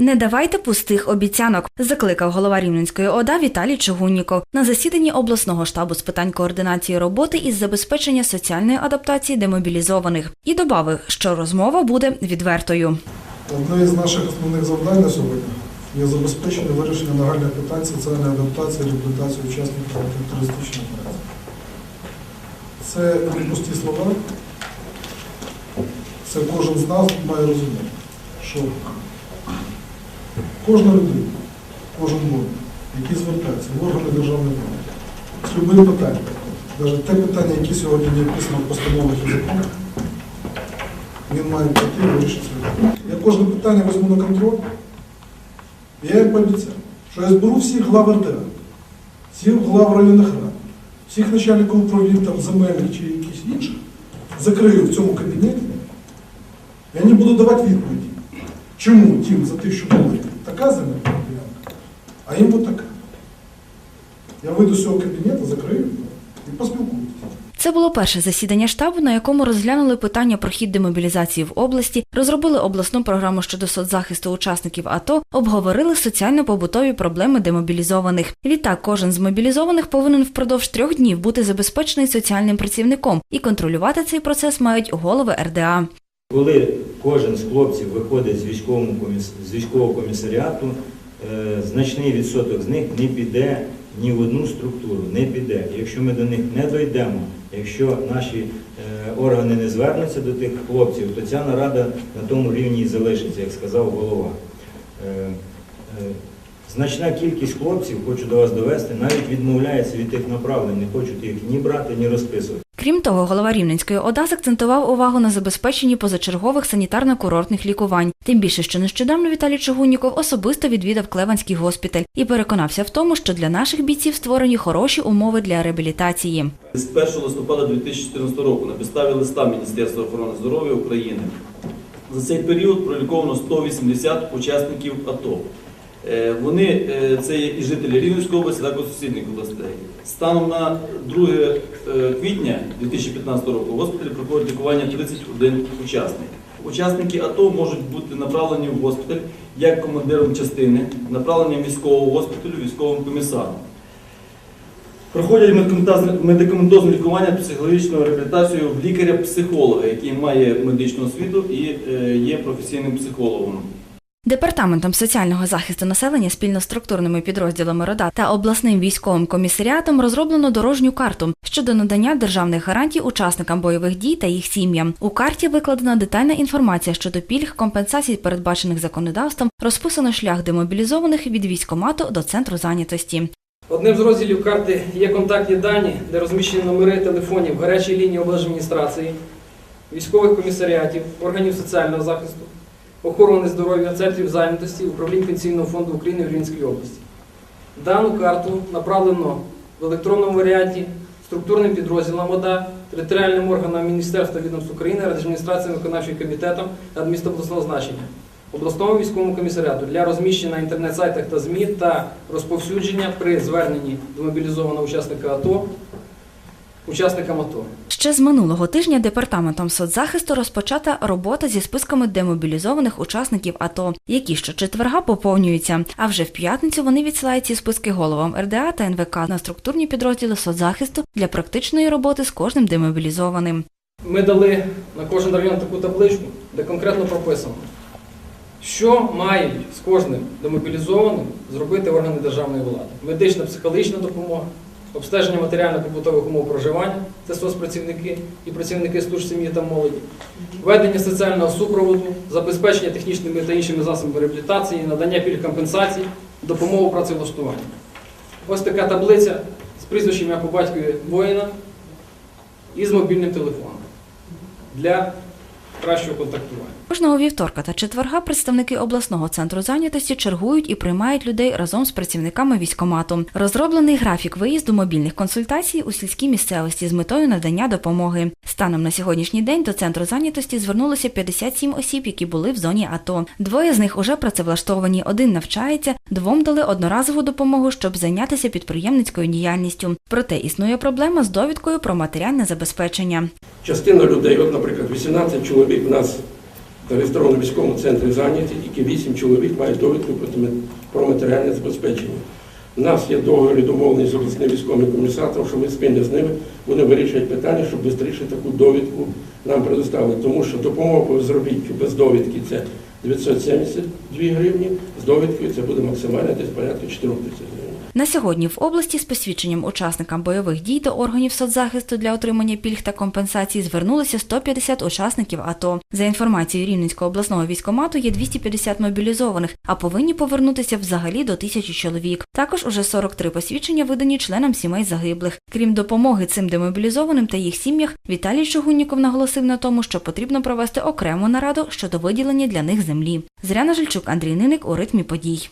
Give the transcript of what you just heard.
Не давайте пустих обіцянок, закликав голова Рівненської ОДА Віталій Чугунніков на засіданні обласного штабу з питань координації роботи із забезпечення соціальної адаптації демобілізованих і додав, що розмова буде відвертою. Одне із наших основних завдань на сьогодні є забезпечення вирішення нагальних питань соціальної адаптації і реабілітації учасників антитерористичної операції. Це не пусті слова. Це кожен з нас має розуміти, що кожна людина, кожен воїн, який звертається в органи державної влади, з любим питанням, навіть те питання, які сьогодні не описано в постановах і законах, він має прийти вирішити своє. Я кожне питання візьму на контроль. Я їм пообіцяв, що я зберу всіх глав РДА, всіх глав районних рад, всіх начальників управлінь там, земельних чи якихось інших, закрию в цьому кабінеті. Я не буду давати відповіді. Чому тим за тисячу доларів така ділянка, а їм от така. Я вийду з цього кабінету, закрию і поспілкуюся. Це було перше засідання штабу, на якому розглянули питання про хід демобілізації в області, розробили обласну програму щодо соцзахисту учасників АТО, обговорили соціально-побутові проблеми демобілізованих. Відтак, кожен з мобілізованих повинен впродовж трьох днів бути забезпечений соціальним працівником і контролювати цей процес мають голови РДА. Коли кожен з хлопців виходить з військового, комісаріату, е, значний відсоток з них не піде ні в одну структуру, не піде. Якщо ми до них не дійдемо, якщо наші е, органи не звернуться до тих хлопців, то ця нарада на тому рівні і залишиться, як сказав голова. Е, Значна кількість хлопців, хочу до вас довести, навіть відмовляється від тих направлень, не хочуть їх ні брати, ні розписувати. Крім того, голова Рівненської ОДА акцентував увагу на забезпеченні позачергових санітарно-курортних лікувань. Тим більше, що нещодавно Віталій Чугунніков особисто відвідав Клеванський госпіталь і переконався в тому, що для наших бійців створені хороші умови для реабілітації. З 1 листопада 2014 року на підставі листа Міністерства охорони здоров'я України за цей період проліковано 180 учасників АТО. Е, Вони е, це і жителі Рівненської області, також сусідніх областей. Станом на 2 е, квітня 2015 року в госпіталі проходить лікування 31 учасник. Учасники АТО можуть бути направлені в госпіталь як командиром частини, направленням військового госпіталю, військовим комісаром. Проходять медикаментозне- лікування, психологічну реабілітацію в лікаря-психолога, який має медичну освіту і е, є професійним психологом. Департаментом соціального захисту населення спільно з структурними підрозділами РОДА та обласним військовим комісаріатом розроблено дорожню карту щодо надання державних гарантій учасникам бойових дій та їх сім'ям. У карті викладена детальна інформація щодо пільг, компенсацій, передбачених законодавством, розписано шлях демобілізованих від військомату до центру зайнятості. Одним з розділів карти є контактні дані, де розміщені номери телефонів гарячої лінії облдержадміністрації, військових комісаріатів, органів соціального захисту, охорони здоров'я, центрів зайнятості, управлінь Пенсійного фонду України в Рівненській області. Дану карту направлено в електронному варіанті структурним підрозділам ОДА, територіальним органам Міністерства відомств України, адміністраціям виконавчим комітетом адміністра обласного значення, обласному військовому комісаріату для розміщення на інтернет-сайтах та ЗМІ та розповсюдження при зверненні до мобілізованого учасника АТО учасникам АТО. Ще з минулого тижня департаментом соцзахисту розпочата робота зі списками демобілізованих учасників АТО, які щочетверга поповнюються. А вже в п'ятницю вони відсилають ці списки головам РДА та НВК на структурні підрозділи соцзахисту для практичної роботи з кожним демобілізованим. Ми дали на кожен район таку табличку, де конкретно прописано, що мають з кожним демобілізованим зробити органи державної влади. Медична, психологічна допомога, обстеження матеріально-побутових умов проживання, це соцпрацівники і працівники служб сім'ї та молоді, ведення соціального супроводу, забезпечення технічними та іншими засобами реабілітації, надання пільг компенсацій, допомогу працевлаштування. Ось така таблиця з прізвищем ім'я по батькові воїна і з мобільним телефоном для кращого контактування. Кожного вівторка та четверга представники обласного центру зайнятості чергують і приймають людей разом з працівниками військомату. Розроблений графік виїзду мобільних консультацій у сільській місцевості з метою надання допомоги. Станом на сьогоднішній день до центру зайнятості звернулося 57 осіб, які були в зоні АТО. Двоє з них уже працевлаштовані, один навчається, двом дали одноразову допомогу, щоб зайнятися підприємницькою діяльністю. Проте існує проблема з довідкою про матеріальне забезпечення. частина людей, от, наприклад, 18 чоловік у нас зареєстровано в військовому центрі зайняті, тільки 8 чоловік мають довідку про матеріальне забезпечення. У нас є договір домовлений з обласним військовим комісаром, що ми спільно з ними будемо вирішувати питання, щоб швидше таку довідку нам предоставили. Тому що допомога по без довідки це 972 гривні, з довідкою це буде максимально десь порядка 4 тисяч. На сьогодні в області з посвідченням учасникам бойових дій до органів соцзахисту для отримання пільг та компенсацій звернулися 150 учасників АТО. За інформацією Рівненського обласного військомату є 250 мобілізованих, а повинні повернутися взагалі до тисячі чоловік. Також уже 43 посвідчення видані членам сімей загиблих. Крім допомоги цим демобілізованим та їх сім'ях, Віталій Чугунніков наголосив на тому, що потрібно провести окрему нараду щодо виділення для них землі. Зряна Жильчук, Андрій Ниник у ритмі подій.